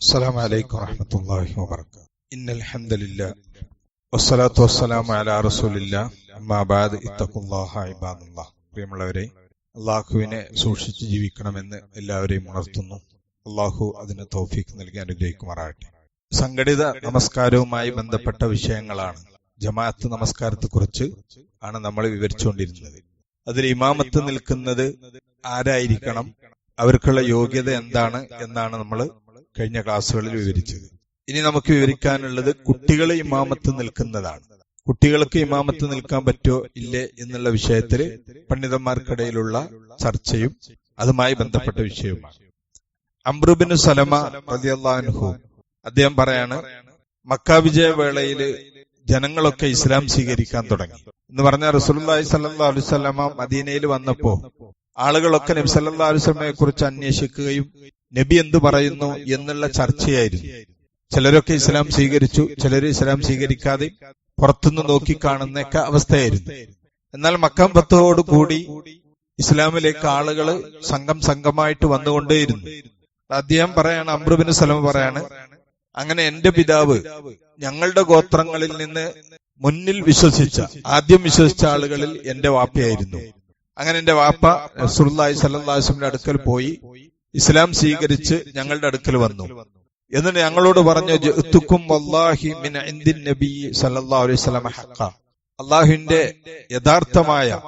السلام عليكم ورحمة الله وبركاته إن الحمد لله والصلاة والسلام على رسول الله أما بعد اتقوا الله عباد الله പ്രിയമുള്ളവരെ അള്ളാഹുവിനെ സൂക്ഷിച്ച് ജീവിക്കണമെന്ന് എല്ലാവരെയും ഉണർത്തുന്നു അള്ളാഹു അതിന് തോഫീക്ക് നൽകി അനുഗ്രഹിക്കുമാറാകട്ടെ സംഘടിത നമസ്കാരവുമായി ബന്ധപ്പെട്ട വിഷയങ്ങളാണ് ജമാഅത്ത് നമസ്കാരത്തെക്കുറിച്ച് ആണ് നമ്മൾ വിവരിച്ചുകൊണ്ടിരുന്നത് അതിൽ ഇമാമത്ത് നിൽക്കുന്നത് ആരായിരിക്കണം അവർക്കുള്ള യോഗ്യത എന്താണ് എന്നാണ് നമ്മൾ കഴിഞ്ഞ ക്ലാസ്സുകളിൽ വിവരിച്ചത്. ഇനി നമുക്ക് വിവരിക്കാനുള്ളത് കുട്ടികളെ ഇമാമത്ത് നിൽക്കുന്നതാണ്. കുട്ടികൾക്ക് ഇമാമത്ത് നിൽക്കാൻ പറ്റോ ഇല്ലേ എന്നുള്ള വിഷയത്തിൽ പണ്ഡിതന്മാർക്കിടയിലുള്ള ചർച്ചയും അതുമായി ബന്ധപ്പെട്ട വിഷയവുമാണ്. അമ്രുബിന് സലമ റളിയല്ലാഹു അദ്ദേഹം പറയാണ് മക്ക വിജയവേളയിൽ ജനങ്ങളൊക്കെ ഇസ്ലാം സ്വീകരിക്കാൻ തുടങ്ങി. എന്ന് പറഞ്ഞ റസൂലുള്ളാഹി സ്വല്ലല്ലാഹു അലൈഹി വസല്ലമ മദീനയിൽ വന്നപ്പോ ആളുകളൊക്കെ നബ്സല്ലാ വസല്ലമയെ കുറിച്ച് അന്വേഷിക്കുകയും നബി എന്തു പറയുന്നു എന്നുള്ള ചർച്ചയായിരുന്നു. ചിലരൊക്കെ ഇസ്ലാം സ്വീകരിച്ചു ചിലർ ഇസ്ലാം സ്വീകരിക്കാതെ പുറത്തുനിന്ന് നോക്കി കാണുന്നൊക്കെ അവസ്ഥയായിരുന്നു. എന്നാൽ മക്കം കൂടി ഇസ്ലാമിലേക്ക് ആളുകൾ സംഘം സംഘമായിട്ട് വന്നുകൊണ്ടേയിരുന്നു. അദ്ദേഹം പറയാണ് അമ്രുബിന് സലമ പറയാണ് അങ്ങനെ എന്റെ പിതാവ് ഞങ്ങളുടെ ഗോത്രങ്ങളിൽ നിന്ന് മുന്നിൽ വിശ്വസിച്ച ആദ്യം വിശ്വസിച്ച ആളുകളിൽ എന്റെ വാപ്പയായിരുന്നു. അങ്ങനെ എന്റെ വാപ്പ റസൂലുള്ളാഹി സല്ലാസിന്റെ അടുക്കൽ പോയി ഇസ്ലാം സ്വീകരിച്ച് ഞങ്ങളുടെ അടുക്കൽ വന്നു. എന്നിട്ട് ഞങ്ങളോട് പറഞ്ഞു അള്ളാഹുവിന്റെ യഥാർത്ഥമായ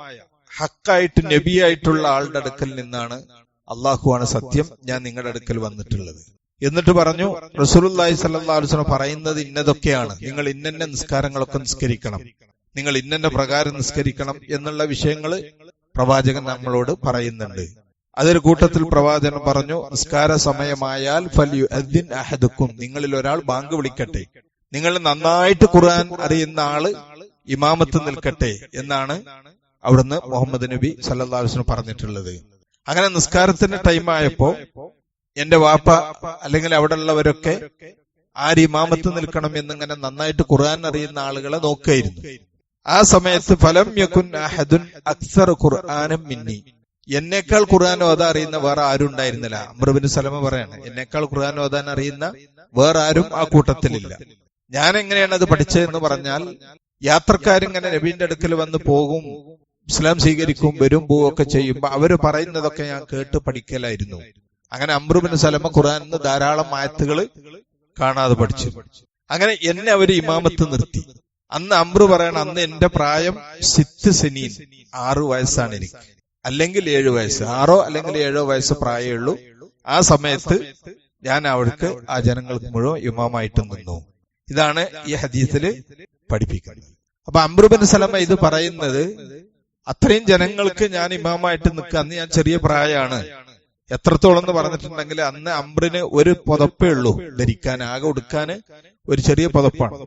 ഹക്കായിട്ട് നബിയായിട്ടുള്ള ആളുടെ അടുക്കൽ നിന്നാണ് അള്ളാഹുവാണ് സത്യം ഞാൻ നിങ്ങളുടെ അടുക്കൽ വന്നിട്ടുള്ളത്. എന്നിട്ട് പറഞ്ഞു അലൈഹി വസല്ലം പറയുന്നത് ഇന്നതൊക്കെയാണ്. നിങ്ങൾ ഇന്നന്ന നിസ്കാരങ്ങളൊക്കെ നിസ്കരിക്കണം. നിങ്ങൾ ഇന്നന്ന പ്രകാരം നിസ്കരിക്കണം എന്നുള്ള വിഷയങ്ങൾ പ്രവാചകൻ നമ്മളോട് പറയുന്നുണ്ട്. അതൊരു കൂട്ടത്തിൽ പ്രവാചകൻ പറഞ്ഞു നിസ്കാര സമയമായാൽ ഫല്യു അദ്ദിൻ അഹദക്കും. നിങ്ങളിൽ ഒരാൾ ബാങ്ക് വിളിക്കട്ടെ. നിങ്ങൾ നന്നായിട്ട് ഖുർആൻ അറിയുന്ന ആൾ ഇമാമത്ത് നിൽക്കട്ടെ എന്നാണ് അവിടുന്ന് മുഹമ്മദ് നബി സല്ലാസ്ലം പറഞ്ഞിട്ടുള്ളത്. അങ്ങനെ നിസ്കാരത്തിന്റെ ടൈം ആയപ്പോ എന്റെ വാപ്പ അല്ലെങ്കിൽ അവിടെ ഉള്ളവരൊക്കെ ആര് ഇമാമത്ത് നിൽക്കണം എന്നിങ്ങനെ നന്നായിട്ട് ഖുർആൻ അറിയുന്ന ആളുകളെ നോക്കുകയായിരുന്നു ആ സമയത്ത് ഫലം യകുൻ അഹദുൻ അക്സർ ഖുർആാനം മിന്നി. എന്നേക്കാൾ ഖുർആൻ ഓതാൻ അറിയുന്ന വേറെ ആരും ഉണ്ടായിരുന്നില്ല. അമ്രബിന് സലമ പറയാണ് എന്നേക്കാൾ ഖുർആൻ ഓതാൻ അറിയുന്ന വേറെ ആരും ആ കൂട്ടത്തിലില്ല. ഞാൻ എങ്ങനെയാണ് അത് പഠിച്ചതെന്ന് പറഞ്ഞാൽ യാത്രക്കാരിങ്ങനെ നബീന്റെ അടുക്കൽ വന്ന് പോകും ഇസ്ലാം സ്വീകരിക്കും വരും പോവുകയൊക്കെ ചെയ്യുമ്പോ അവർ പറയുന്നതൊക്കെ ഞാൻ കേട്ട് പഠിക്കലായിരുന്നു. അങ്ങനെ അമ്രുബിന് സലമ ഖുർആൻ ധാരാളം ആയത്തുകൾ കാണാതെ പഠിച്ചു. അങ്ങനെ എന്നെ അവർ ഇമാമത്ത് നിർത്തി. അന്ന് അമ്രു പറയണ അന്ന് എന്റെ പ്രായം സിത്ത് സെനീൻ ആറു വയസ്സാണ് എനിക്ക്. അല്ലെങ്കിൽ ഏഴു വയസ്സ്. ആറോ അല്ലെങ്കിൽ ഏഴോ വയസ്സ് പ്രായമുള്ളൂ. ആ സമയത്ത് ഞാൻ അവൾക്ക് ആ ജനങ്ങൾക്ക് മുഴുവൻ ഇമാമായിട്ട് നിന്നു. ഇതാണ് ഈ ഹദീസിൽ പഠിപ്പിക്കുന്നത്. അപ്പൊ അമ്രുബിൻ സലമ ഇത് പറയുന്നത് അത്രയും ജനങ്ങൾക്ക് ഞാൻ ഇമാമായിട്ട് നിൽക്കുക. അന്ന് ഞാൻ ചെറിയ പ്രായമാണ്. എത്രത്തോളം എന്ന് പറഞ്ഞിട്ടുണ്ടെങ്കിൽ അന്ന് അമ്രിന് ഒരു പുതപ്പേ ഉള്ളൂ. ധരിക്കാൻ ആകെ ഉടുക്കാന് ഒരു ചെറിയ പുതപ്പാണ്.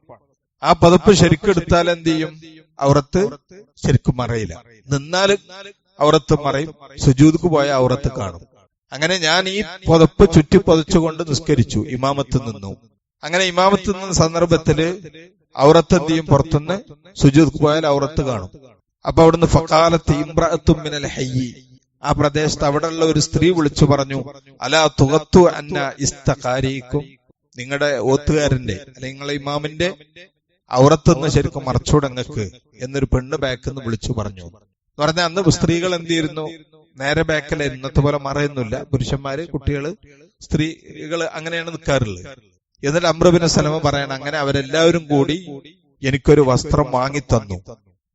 ആ പുതപ്പ് ശരിക്കും എടുത്താൽ എന്ത് ചെയ്യും? അവർത്ത് ശരിക്കും മറയില്ല. നിന്നാൽ ഔറത്ത് മറയും. സുജൂദ്ക്ക് പോയ ഔറത്ത് കാണും. അങ്ങനെ ഞാൻ ഈ പുതപ്പ് ചുറ്റി പൊതച്ചുകൊണ്ട് നിസ്കരിച്ചു ഇമാമത്ത് നിന്നു. അങ്ങനെ ഇമാമത്ത് നിന്ന സന്ദർഭത്തിൽ ഔറത്ത് എന്ത് ചെയ്യും? പുറത്തുനിന്ന് സുജൂദ്ക്ക് പോയാൽ ഔറത്ത് കാണും. അപ്പൊ അവിടുന്ന് ഫക്കാലത്ത് ഇമ്രത്തും മിനൽ ഹയ്യി. ആ പ്രദേശത്ത് അവിടെയുള്ള ഒരു സ്ത്രീ വിളിച്ചു പറഞ്ഞു അലാ തുകത്തു അന്ന ഇസ്തകാരിക്കും നിങ്ങളുടെ ഓത്തുകാരന്റെ അല്ലെങ്കിൽ നിങ്ങളെ ഇമാമിന്റെ ഔറത്തുനിന്ന് ശരിക്കും മറച്ചൂടങ്ങക്ക് എന്നൊരു പെണ്ണ് ബാക്കെന്ന് വിളിച്ചു പറഞ്ഞു. പറഞ്ഞ അന്ന് സ്ത്രീകൾ എന്ത് ചെയ്യുന്നു നേരെ ബാക്കിൽ ഇന്നത്തെ പോലെ മറയുന്നില്ല. പുരുഷന്മാര് കുട്ടികൾ സ്ത്രീകൾ അങ്ങനെയാണ് നിൽക്കാറുള്ളത്. എന്നിട്ട് അമ്രബിന് സലമ പറയണം അങ്ങനെ അവരെല്ലാവരും കൂടി എനിക്കൊരു വസ്ത്രം വാങ്ങി തന്നു.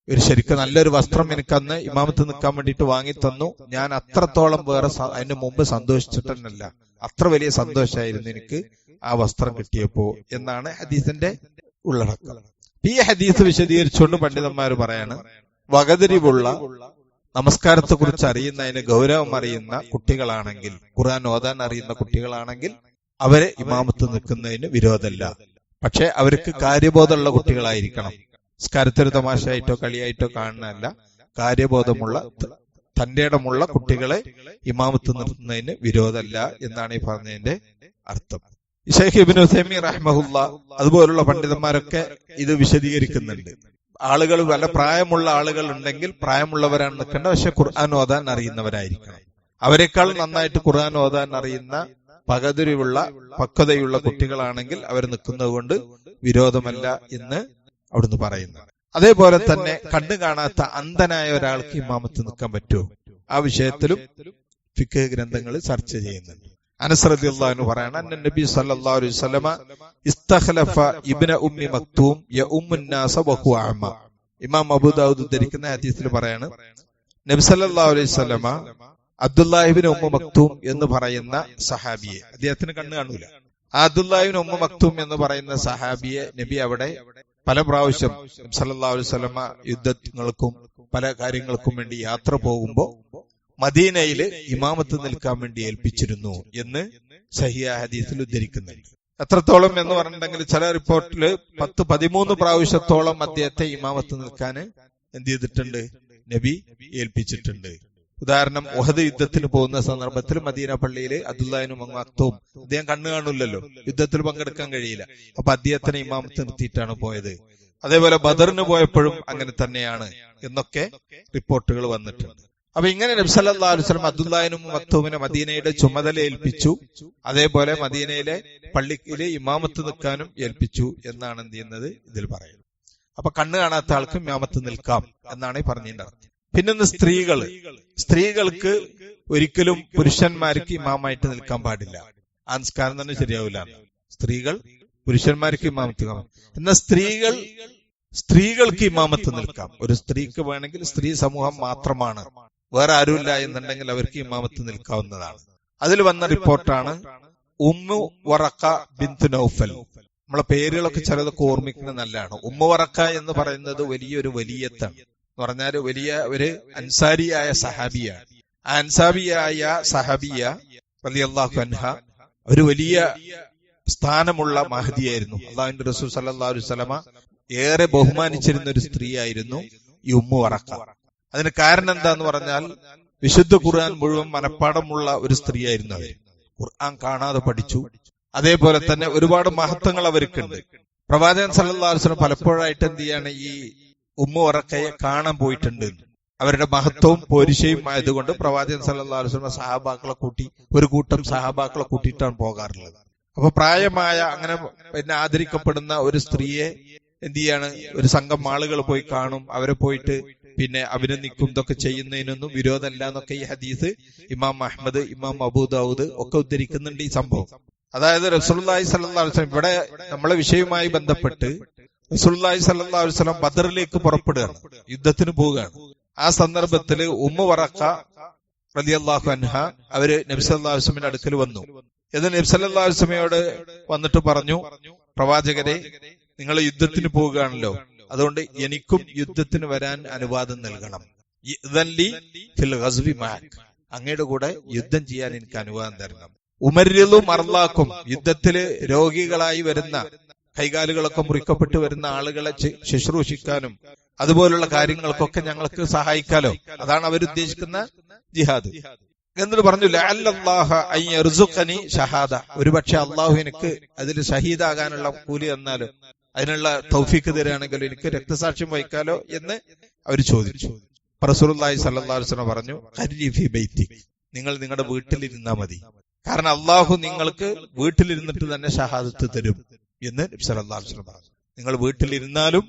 ഒരു ശരിക്കും നല്ലൊരു വസ്ത്രം എനിക്ക് അന്ന് ഇമാമത്ത് നിൽക്കാൻ വേണ്ടിയിട്ട് വാങ്ങി തന്നു. ഞാൻ അത്രത്തോളം വേറെ അതിന് മുമ്പ് സന്തോഷിച്ചിട്ടല്ല അത്ര വലിയ സന്തോഷമായിരുന്നു എനിക്ക് ആ വസ്ത്രം കിട്ടിയപ്പോ എന്നാണ് ഹദീസിന്റെ ഉള്ളടക്കം. ഈ ഹദീസ് വിശദീകരിച്ചുകൊണ്ട് പണ്ഡിതന്മാർ പറയാണ് വകതിരിവുള്ള നമസ്കാരത്തെ കുറിച്ച് അറിയുന്നതിന് ഗൗരവം അറിയുന്ന കുട്ടികളാണെങ്കിൽ ഖുർആൻ ഓതാൻ അറിയുന്ന കുട്ടികളാണെങ്കിൽ അവരെ ഇമാമത്ത് നിൽക്കുന്നതിന് വിരോധമല്ല. പക്ഷെ അവർക്ക് കാര്യബോധമുള്ള കുട്ടികളായിരിക്കണം. സ്കാരത്തൊരു തമാശയായിട്ടോ കളിയായിട്ടോ കാണുന്നതല്ല. കാര്യബോധമുള്ള തന്റെ ഇടമുള്ള കുട്ടികളെ ഇമാമത്ത് നിർത്തുന്നതിന് വിരോധമല്ല എന്നാണ് ഈ പറഞ്ഞതിന്റെ അർത്ഥം. ഷെയ്ഖ് ഇബിൻ ഹുസൈമി റഹ്മഹുല്ല അതുപോലുള്ള പണ്ഡിതന്മാരൊക്കെ ഇത് വിശദീകരിക്കുന്നുണ്ട്. ആളുകൾ വല്ല പ്രായമുള്ള ആളുകൾ ഉണ്ടെങ്കിൽ പ്രായമുള്ളവരാണ് നിൽക്കേണ്ടത്. പക്ഷെ ഖുർആൻ ഓതാൻ അറിയുന്നവരായിരിക്കണം. അവരെക്കാൾ നന്നായിട്ട് ഖുർആൻ ഓതാൻ അറിയുന്ന പകതിരിവുള്ള പക്വതയുള്ള കുട്ടികളാണെങ്കിൽ അവർ നിൽക്കുന്നത് കൊണ്ട് വിരോധമല്ല എന്ന് അവിടുന്ന് പറയുന്നു. അതേപോലെ തന്നെ കണ്ണു കാണാത്ത അന്ധനായ ഒരാൾക്ക് ഇമാമത്ത് നിൽക്കാൻ പറ്റുമോ? ആ വിഷയത്തിലും ഫിഖ് ഗ്രന്ഥങ്ങൾ ചർച്ച ചെയ്യുന്നുണ്ട്. അനസ്രദിള്ളാഹു പറയണ നബി സല്ലല്ലാഹു അലൈഹി വസല്ലമ ഇസ്തഖലഫ ഇബ്ന ഉമ്മി മക്തൂം യഉമ്മുന്നാസ വഹു അഅമ. ഇമാം അബൂദാവൂദ് ഉദ്ധരിക്കുന്ന ഹദീസിൽ പറയാണ് നബി സല്ലല്ലാഹു അലൈഹി വസല്ലമ അബ്ദുല്ലാഹിബിൻ ഉമ്മ മക്തൂം എന്ന് പറയുന്ന സഹാബിയെ. അദ്ദേഹത്തിന് കണ്ണു കാണൂല. ആ അബ്ദുല്ലാഹിബിൻ ഉമ്മ മക്തൂം എന്ന് പറയുന്ന സഹാബിയെ നബി അവിടെ പല പ്രാവശ്യം സല്ലല്ലാഹു അലൈഹി വസല്ലമ യുദ്ധങ്ങൾക്കും പല കാര്യങ്ങൾക്കും വേണ്ടി യാത്ര പോകുമ്പോ മദീനയിൽ ഇമാമത്ത് നിൽക്കാൻ വേണ്ടി ഏൽപ്പിച്ചിരുന്നു എന്ന് സഹിയ ഹദീസിൽ ഉദ്ധരിക്കുന്നുണ്ട്. എത്രത്തോളം എന്ന് പറഞ്ഞിട്ടുണ്ടെങ്കിൽ ചില റിപ്പോർട്ടിൽ പത്ത് പതിമൂന്ന് പ്രാവശ്യത്തോളം അദ്ദേഹത്തെ ഇമാമത്ത് നിൽക്കാൻ എന്ത് ചെയ്തിട്ടുണ്ട്? നബി ഏൽപ്പിച്ചിട്ടുണ്ട്. ഉദാഹരണം ഒഹദ് യുദ്ധത്തിന് പോകുന്ന സന്ദർഭത്തിൽ മദീന പള്ളിയിൽ അബ്ദുല്ലാഹിനും മങ്ങാത്തും അദ്ദേഹം കണ്ണു കാണില്ലല്ലോ യുദ്ധത്തിൽ പങ്കെടുക്കാൻ കഴിയില്ല. അപ്പൊ അദ്ദേഹത്തിന് ഇമാമത്ത് നിർത്തിയിട്ടാണ് പോയത്. അതേപോലെ ബദറിന് പോയപ്പോഴും അങ്ങനെ തന്നെയാണ് എന്നൊക്കെ റിപ്പോർട്ടുകൾ വന്നിട്ടുണ്ട്. അപ്പൊ ഇങ്ങനെ നബ്സല്ലാ അലുസ്ലം അബ്ദുല്ലാഹിനും മത്തൂമിനെ മദീനയുടെ ചുമതല ഏൽപ്പിച്ചു. അതേപോലെ മദീനയിലെ പള്ളിയിലെ ഇമാമത്ത് നിൽക്കാനും ഏൽപ്പിച്ചു എന്നാണ് എന്ത് ചെയ്യുന്നത്? ഇതിൽ പറയുന്നത് അപ്പൊ കണ്ണ് കാണാത്ത ആൾക്ക് ഇമാമത്ത് നിൽക്കാം എന്നാണ് ഈ പറഞ്ഞിട്ടുണ്ടാകുന്നത് പിന്നൊന്ന് സ്ത്രീകൾ. സ്ത്രീകൾക്ക് ഒരിക്കലും പുരുഷന്മാർക്ക് ഇമാമായിട്ട് നിൽക്കാൻ പാടില്ല. ആ നിസ്കാരം തന്നെ ശരിയാവില്ല. സ്ത്രീകൾ പുരുഷന്മാർക്ക് ഇമാമത്ത് കാണാം എന്നാൽ സ്ത്രീകൾ സ്ത്രീകൾക്ക് ഇമാമത്ത് നിൽക്കാം. ഒരു സ്ത്രീക്ക് വേണമെങ്കിൽ സ്ത്രീ സമൂഹം മാത്രമാണ്. വേറെ ആരുമില്ല എന്നുണ്ടെങ്കിൽ അവർക്ക് ഇമാമത്ത് നിൽക്കാവുന്നതാണ്. അതിൽ വന്ന റിപ്പോർട്ടാണ് ഉമ്മു വറക്ക ബിന്ദു നൌഫൽ. നമ്മളെ പേരുകളൊക്കെ ചിലതൊക്കെ ഓർമ്മിക്കുന്നത് നല്ലതാണ്. ഉമ്മു വറക്ക എന്ന് പറയുന്നത് വലിയൊരു വലിയത്താണ്. എന്ന് പറഞ്ഞാൽ വലിയ ഒരു അൻസാരിയായ സഹാബിയാണ് ആ അൻസാബിയായ സഹാബിയ അള്ളാഹു അൻഹ ഒരു വലിയ സ്ഥാനമുള്ള മഹദിയായിരുന്നു. അള്ളാഹുന്റെ റസൂൽ സല്ലല്ലാഹു അലൈഹി ഏറെ ബഹുമാനിച്ചിരുന്ന ഒരു സ്ത്രീയായിരുന്നു ഈ ഉമ്മു വറക്ക. അതിന് കാരണം എന്താന്ന് പറഞ്ഞാൽ വിശുദ്ധ ഖുർആൻ മുഴുവൻ മനഃപ്പാടമുള്ള ഒരു സ്ത്രീയായിരുന്നു അവർ ഖുർആൻ കാണാതെ പഠിച്ചു. അതേപോലെ തന്നെ ഒരുപാട് മഹത്വങ്ങൾ അവർക്കുണ്ട്. പ്രവാചകൻ വസല്ലം പലപ്പോഴായിട്ട് എന്ത് ചെയ്യാണ് ഈ ഉമ്മ ഉറക്കയെ കാണാൻ പോയിട്ടുണ്ട്. അവരുടെ മഹത്വവും പോരിശയും ആയതുകൊണ്ട് പ്രവാചകൻ വസല്ലം സഹാബാക്കളെ കൂട്ടി ഒരു കൂട്ടം സഹാബാക്കളെ കൂട്ടിയിട്ടാണ് പോകാറുള്ളത്. അപ്പൊ പ്രായമായ അങ്ങനെ പിന്നെ ആദരിക്കപ്പെടുന്ന ഒരു സ്ത്രീയെ എന്ത് ചെയ്യാണ്? ഒരു സംഘം ആളുകൾ പോയി കാണും. അവരെ പോയിട്ട് പിന്നെ അഭിനന്ദിക്കും ഇതൊക്കെ ചെയ്യുന്നതിനൊന്നും വിരോധമല്ല എന്നൊക്കെ ഈ ഹദീസ് ഇമാം അഹമ്മദ് ഇമാം അബൂദാവൂദ് ഒക്കെ ഉദ്ധരിക്കുന്നുണ്ട് ഈ സംഭവം. അതായത് റസൂലുള്ളാഹി സല്ലാസ്ലം ഇവിടെ നമ്മളെ വിഷയവുമായി ബന്ധപ്പെട്ട് റസൂലുള്ളാഹി സല്ലാസ്ലം ബദറിലേക്ക് പുറപ്പെടുകയാണ് യുദ്ധത്തിന് പോവുകയാണ്. ആ സന്ദർഭത്തിൽ ഉമ്മ വറക്ക റളിയല്ലാഹു അൻഹ അവർ നബി സല്ലല്ലാഹു അലൈഹി വസല്ലമിന്റെ അടുക്കൽ വന്നു. എന്ന് നബി സല്ലല്ലാഹു അലൈഹി വസല്ലമയോട് വന്നിട്ട് പറഞ്ഞു പ്രവാചകരെ നിങ്ങൾ യുദ്ധത്തിന് പോവുകയാണല്ലോ. അതുകൊണ്ട് എനിക്കും യുദ്ധത്തിന് വരാൻ അനുവാദം നൽകണം. അങ്ങയുടെ കൂടെ യുദ്ധം ചെയ്യാൻ എനിക്ക് അനുവാദം തരണം. ഉമരിലും മറലാക്കും യുദ്ധത്തിൽ രോഗികളായി വരുന്ന കൈകാലുകളൊക്കെ മുറിക്കപ്പെട്ട് വരുന്ന ആളുകളെ ശുശ്രൂഷിക്കാനും അതുപോലുള്ള കാര്യങ്ങൾക്കൊക്കെ ഞങ്ങൾക്ക് സഹായിക്കാലോ. അതാണ് അവരുദ്ദേശിക്കുന്ന ജിഹാദ്. എന്നിട്ട് പറഞ്ഞു? ഷഹാദ. ഒരുപക്ഷെ അള്ളാഹു എനിക്ക് അതിൽ ഷഹീദാകാനുള്ള കൂലി തന്നാലോ അതിനുള്ള തൗഫീക്ക് തരാണെങ്കിൽ എനിക്ക് രക്തസാക്ഷ്യം വഹിക്കാലോ എന്ന് അവർ ചോദിച്ചു. റസൂലുള്ളാഹി സല്ലല്ലാഹു അലൈഹി വസല്ലം പറഞ്ഞു "ഖർരി ബൈത്തി നിങ്ങൾ നിങ്ങളുടെ വീട്ടിലിരുന്നാ മതി. കാരണം അള്ളാഹു നിങ്ങൾക്ക് വീട്ടിലിരുന്നിട്ട് തന്നെ ഷഹാദത്ത് തരും എന്ന് നബി സല്ലല്ലാഹു അലൈഹി വസല്ലം പറഞ്ഞു. നിങ്ങൾ വീട്ടിലിരുന്നാലും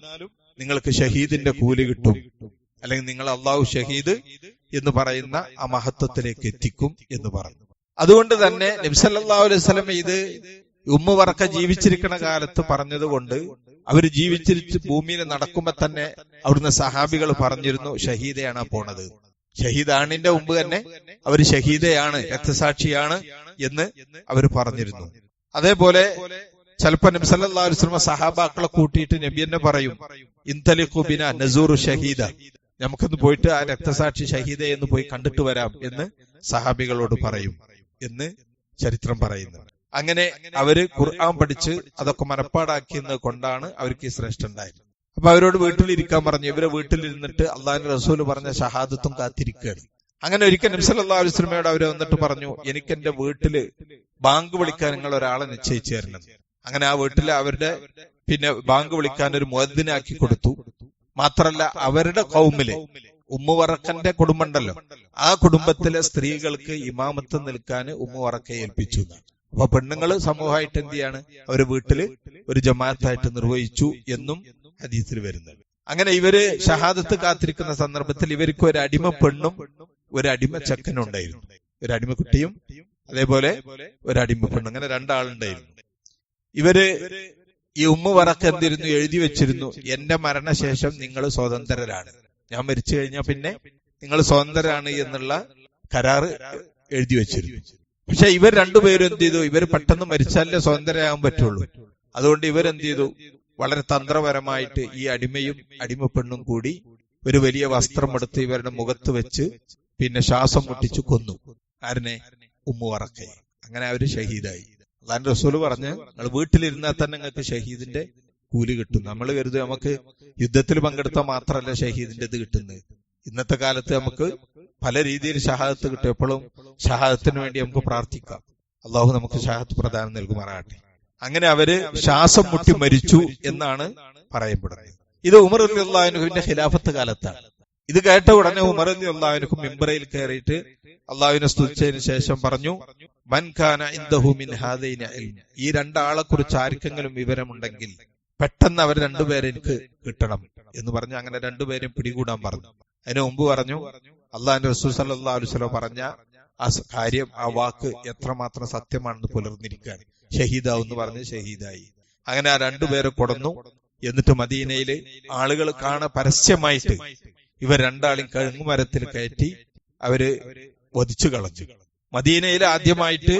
നിങ്ങൾക്ക് ഷഹീദിന്റെ കൂലി കിട്ടും. അല്ലെങ്കിൽ നിങ്ങൾ അള്ളാഹു ഷഹീദ് എന്ന് പറയുന്ന ആ മഹത്വത്തിലേക്ക് എത്തിക്കും എന്ന് പറഞ്ഞു. അതുകൊണ്ട് തന്നെ നബി സല്ലല്ലാഹു അലൈഹി വസല്ലം ഇത് ഉമ്മ വറക്ക ജീവിച്ചിരിക്കുന്ന കാലത്ത് പറഞ്ഞതുകൊണ്ട് അവർ ജീവിച്ചിരിച്ച് ഭൂമിയിൽ നടക്കുമ്പോ തന്നെ അവിടുന്ന് സഹാബികൾ പറഞ്ഞിരുന്നു ഷഹീദയാണ് പോണത്. ഷഹീദാണിന്റെ മുമ്പ് തന്നെ അവർ ഷഹീദയാണ് രക്തസാക്ഷിയാണ് എന്ന് അവർ പറഞ്ഞിരുന്നു. അതേപോലെ ചിലപ്പോ നബി അലൈഹി വസല്ലം സഹാബാക്കളെ കൂട്ടിയിട്ട് നബി എന്നെ പറയും ഇന്തലിഖുബിന നസൂറു ഷഹീദ. നമുക്കൊന്ന് പോയിട്ട് ആ രക്തസാക്ഷി ഷഹീദ എന്ന് പോയി കണ്ടിട്ട് വരാം എന്ന് സഹാബികളോട് പറയും എന്ന് ചരിത്രം പറയുന്നു. അങ്ങനെ അവർ ഖുർആൻ പഠിച്ച് അതൊക്കെ മനപ്പാടാക്കിയത് കൊണ്ടാണ് അവർക്ക് ഈ ശ്രേഷ്ഠ ഉണ്ടായത് അപ്പൊ അവരോട് വീട്ടിലിരിക്കാൻ പറഞ്ഞു. ഇവരെ വീട്ടിലിരുന്നിട്ട് അള്ളാഹിന്റെ റസൂൽ പറഞ്ഞ ഷഹാദത്തും കാത്തിരിക്കുകയാണ്. അങ്ങനെ ഒരിക്കൽ നബ്സല്ലാ അലുസ്ലമയോട് അവരെ വന്നിട്ട് പറഞ്ഞു എനിക്ക് എന്റെ വീട്ടിൽ ബാങ്ക് വിളിക്കാൻ നിങ്ങൾ ഒരാളെ നിശ്ചയിച്ചു തരണം അങ്ങനെ ആ വീട്ടിൽ അവരുടെ പിന്നെ ബാങ്ക് വിളിക്കാൻ ഒരു മുഹദ്ദിനാക്കി കൊടുത്തു. മാത്രല്ല അവരുടെ കൗമിൽ ഉമ്മുവറക്കന്റെ കുടുംബമുണ്ടല്ലോ ആ കുടുംബത്തിലെ സ്ത്രീകൾക്ക് ഇമാമത്ത് നിൽക്കാൻ ഉമ്മുവറക്കെ ഏൽപ്പിച്ചു എന്നാണ്. അപ്പൊ പെണ്ണുങ്ങൾ സമൂഹമായിട്ട് എന്ത് ചെയ്യാണ്? അവരെ വീട്ടിൽ ഒരു ജമാഅത്തായിട്ട് നിർവഹിച്ചു എന്നും ഹദീസിൽ വരുന്നുണ്ട് അങ്ങനെ ഇവർ ഷഹാദത്ത് കാത്തിരിക്കുന്ന സന്ദർഭത്തിൽ ഇവർക്ക് ഒരു അടിമ പെണ്ണും ഒരു അടിമ ചക്കനും ഉണ്ടായിരുന്നു. ഒരു അടിമ കുട്ടിയും അതേപോലെ ഒരു അടിമ പെണ്ണും. അങ്ങനെ രണ്ടാളുണ്ടായിരുന്നു. ഇവർ ഈ ഉമ്മ വറക്ക് എന്തിരുന്നു? എഴുതി വെച്ചിരുന്നു എന്റെ മരണശേഷം നിങ്ങൾ സ്വതന്ത്രരാണ്. ഞാൻ മരിച്ചു കഴിഞ്ഞാൽ പിന്നെ നിങ്ങൾ സ്വതന്ത്രരാണ് എന്നുള്ള കരാറ് എഴുതി വെച്ചിരുന്നു. പക്ഷെ ഇവർ രണ്ടുപേരും എന്ത് ചെയ്തു? ഇവർ പെട്ടെന്ന് മരിച്ചാലേ സ്വതന്ത്രരാകാൻ പറ്റുള്ളൂ. അതുകൊണ്ട് ഇവരെന്ത് ചെയ്തു? വളരെ തന്ത്രപരമായിട്ട് ഈ അടിമയും അടിമപ്പെണ്ണും കൂടി ഒരു വലിയ വസ്ത്രം എടുത്ത് ഇവരുടെ മുഖത്ത് വെച്ച് പിന്നെ ശ്വാസം മുട്ടിച്ചു കൊന്നു. ആരനെ ഉമ്മു വറക്കയെ അങ്ങനെ അവർ ഷഹീദായി. അള്ളാൻ റസൂൽ പറഞ്ഞ് നിങ്ങൾ വീട്ടിലിരുന്നാൽ തന്നെ നിങ്ങൾക്ക് ഷഹീദിന്റെ കൂലി കിട്ടും. നമ്മൾ കരുത് നമുക്ക് യുദ്ധത്തിൽ പങ്കെടുത്താൽ മാത്രമല്ല ഷഹീദിന്റെ ഇത് കിട്ടുന്നത്. ഇന്നത്തെ കാലത്ത് നമുക്ക് പല രീതിയിൽ ഷഹാദത്ത് കിട്ടും എപ്പോഴും ഷഹാദത്തിന് വേണ്ടി നമുക്ക് പ്രാർത്ഥിക്കാം. അള്ളാഹു നമുക്ക് ഷഹാദത്ത് പ്രദാനം നൽകുമാറാകട്ടെ. അങ്ങനെ അവർ ശ്വാസം മുട്ടി മരിച്ചു എന്നാണ് പറയപ്പെടുന്നത്. ഇത് ഉമർ അലി അള്ളാഹുനുവിന്റെ ഖിലാഫത്ത് കാലത്താണ്. ഇത് കേട്ട ഉടനെ ഉമർ അലി അള്ളാഹുനുക്കും മിമ്പറയിൽ കയറിയിട്ട് അള്ളാഹുവിനെ സ്തുതിച്ചതിന് ശേഷം പറഞ്ഞു ഈ രണ്ടാളെ കുറിച്ച് ആർക്കെങ്കിലും വിവരമുണ്ടെങ്കിൽ പെട്ടെന്ന് അവർ രണ്ടുപേരെ എനിക്ക് കിട്ടണം എന്ന് പറഞ്ഞു അങ്ങനെ രണ്ടുപേരും പിടികൂടാൻ പറഞ്ഞു. അതിനു മുമ്പ് പറഞ്ഞു അള്ളാഹിന്റെ റസൂൽ സല്ലാ അലുസലോ പറഞ്ഞ ആ കാര്യം ആ വാക്ക് എത്രമാത്രം സത്യമാണെന്ന് പുലർന്നിരിക്കാൻ ഷഹീദാവ് എന്ന് പറഞ്ഞ് ഷഹീദായി. അങ്ങനെ ആ രണ്ടുപേരെ കൊടന്നു. എന്നിട്ട് മദീനയിൽ ആളുകൾ കാണ പരസ്യമായിട്ട് ഇവർ രണ്ടാളും കഴുങ്ങുമരത്തിൽ കയറ്റി അവർ വധിച്ചു കളഞ്ഞു. മദീനയിൽ ആദ്യമായിട്ട്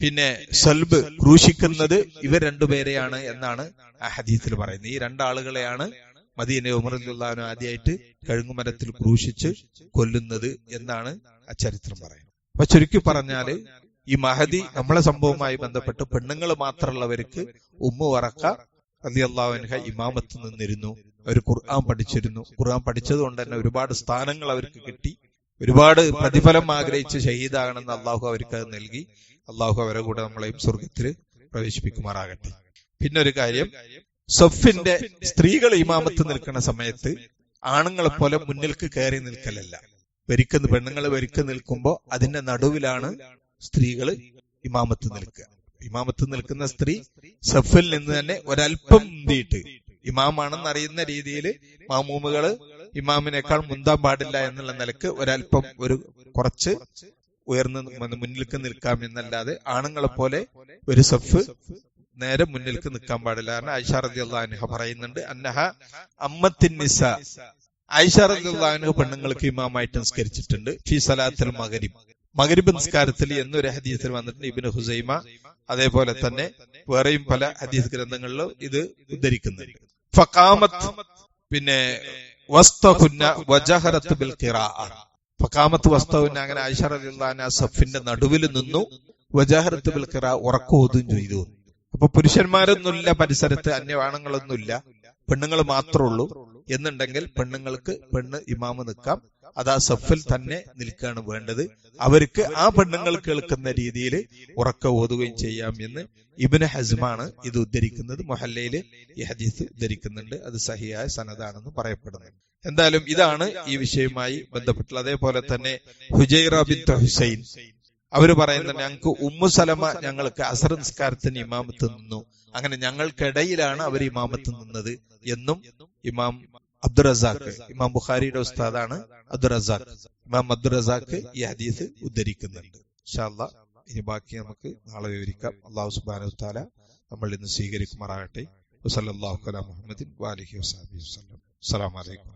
പിന്നെ സൽബ് ക്രൂശിക്കുന്നത് ഇവർ രണ്ടുപേരെയാണ് എന്നാണ് ആ ഹദീസിൽ പറയുന്നത്. ഈ രണ്ടാളുകളെയാണ് മദീന ഉമറുല്ലാനും ആദ്യമായിട്ട് കഴുങ്ങുമരത്തിൽ ക്രൂശിച്ച് കൊല്ലുന്നത് എന്നാണ് ആ ചരിത്രം പറയുന്നത്. അപ്പൊ ചുരുക്കി പറഞ്ഞാൽ ഈ മഹദി നമ്മളെ സംഭവവുമായി ബന്ധപ്പെട്ട് പെണ്ണുങ്ങൾ മാത്രമുള്ളവർക്ക് ഉമ്മു വറക്ക അലി അള്ളാഹുൻഹ ഇമാമത്ത് നിന്നിരുന്നു. അവർ ഖുർആൻ പഠിച്ചിരുന്നു. ഖുർആൻ പഠിച്ചത് കൊണ്ട് തന്നെ ഒരുപാട് സ്ഥാനങ്ങൾ അവർക്ക് കിട്ടി. ഒരുപാട് പ്രതിഫലം ആഗ്രഹിച്ച് ഷഹീദാകണമെന്ന് അള്ളാഹു അവർക്ക് അത് നൽകി. അള്ളാഹു അവരെ കൂടെ നമ്മളെയും സ്വർഗത്തിൽ പ്രവേശിപ്പിക്കുമാറാകട്ടെ. പിന്നെ ഒരു കാര്യം സൊഫിന്റെ സ്ത്രീകൾ ഇമാമത്ത് നിൽക്കുന്ന സമയത്ത് ആണുങ്ങളെ പോലെ മുന്നിൽക്ക് കയറി നിൽക്കലല്ല. വരിക്കുന്ന പെണ്ണുങ്ങൾ വരിക്ക് നിൽക്കുമ്പോൾ അതിന്റെ നടുവിലാണ് സ്ത്രീകൾ ഇമാമത്ത് നിൽക്കുക. ഇമാമത്ത് നിൽക്കുന്ന സ്ത്രീ സഫിൽ നിന്ന് തന്നെ ഒരല്പം മുന്തിയിട്ട് ഇമാമാണെന്ന് അറിയുന്ന രീതിയിൽ മാമൂമുകൾ ഇമാമിനേക്കാൾ മുന്താൻ പാടില്ല എന്നുള്ള നിലയ്ക്ക് ഒരല്പം ഒരു കുറച്ച് ഉയർന്ന് മുന്നിൽക്ക് നിൽക്കാം എന്നല്ലാതെ ആണുങ്ങളെ പോലെ ഒരു സഫ് നേരെ മുന്നിലേക്ക് നിൽക്കാൻ പാടില്ല. കാരണം ഐഷ പറയുന്നുണ്ട്. അന്നഹ അമ്മത്തിൻ നിസ ഐഷ പെണ്ണുങ്ങൾക്ക് ഇമാമായിട്ട് നിസ്കരിച്ചിട്ടുണ്ട്. ഫി സലാത്തിൽ മകരിബ് മകരിബ് നിസ്കാരത്തിൽ എന്നൊരു ഹദീസിൽ വന്നിട്ടുണ്ട് ഇബിന് ഹുസൈമ. അതേപോലെ തന്നെ വേറെയും പല ഹദീസ് ഗ്രന്ഥങ്ങളിലും ഇത് ഉദ്ധരിക്കുന്നുണ്ട്. ഫക്കാമത്ത് പിന്നെ വജഹറത്ത് ബിൽ ഫക്കാമത്ത് വസ്തുവിന് അങ്ങനെ ഐഷ സഫിന്റെ നടുവിൽ നിന്നു വജാഹരത്ത് ബിൽ ഖിറാ ഉറക്കോതും ചെയ്തു. അപ്പൊ പുരുഷന്മാരൊന്നുമില്ല പരിസരത്ത് അന്യവാണങ്ങളൊന്നുമില്ല പെണ്ണുങ്ങൾ മാത്രമേ ഉള്ളൂ എന്നുണ്ടെങ്കിൽ പെണ്ണുങ്ങൾക്ക് പെണ്ണ് ഇമാമ് നിൽക്കാം. അത് ആ സഫിൽ തന്നെ നിൽക്കുകയാണ് വേണ്ടത്. അവർക്ക് ആ പെണ്ണുങ്ങൾ കേൾക്കുന്ന രീതിയിൽ ഉറക്ക ഓതുകയും ചെയ്യാം എന്ന് ഇബിന് ഹസ്മാണ് ഇത് ഉദ്ധരിക്കുന്നത്. മൊഹല്ലയിൽ ഈ ഹദീസ് ഉദ്ധരിക്കുന്നുണ്ട്. അത് സഹിയായ സനദാണെന്ന് പറയപ്പെടുന്നത് എന്തായാലും ഇതാണ് ഈ വിഷയവുമായി ബന്ധപ്പെട്ടുള്ളത് അതേപോലെ തന്നെ ഹുജൈറ ബിൻ ഹുസൈൻ. അവർ പറയുന്നത് ഞങ്ങൾക്ക് ഉമ്മു സലമ ഞങ്ങൾക്ക് അസർ നിസ്കാരത്തിന് ഇമാമത്ത് നിന്നു. അങ്ങനെ ഞങ്ങൾക്കിടയിലാണ് അവർ ഇമാമത്ത് നിന്നത് എന്നും ഇമാം അബ്ദുറസാഖ് ഇമാം ബുഖാരിയുടെ ഉസ്താദാണ് അബ്ദുറസാഖ്. ഇമാം അബ്ദുറസാഖ് ഈ ഹദീസ് ഉദ്ധരിക്കുന്നുണ്ട്. ഇൻഷാല്ല ഇനി ബാക്കി നമുക്ക് നാളെ വിവരിക്കാം. അള്ളാഹു സുബാന താല നമ്മൾ ഇന്ന് സ്വീകരിക്കുമാറാകട്ടെ. വസല്ലാഹു അല മുഹമ്മദിൻ വാലിഹി വസാബി വസ്ലം അസ്സലാമലൈക്കും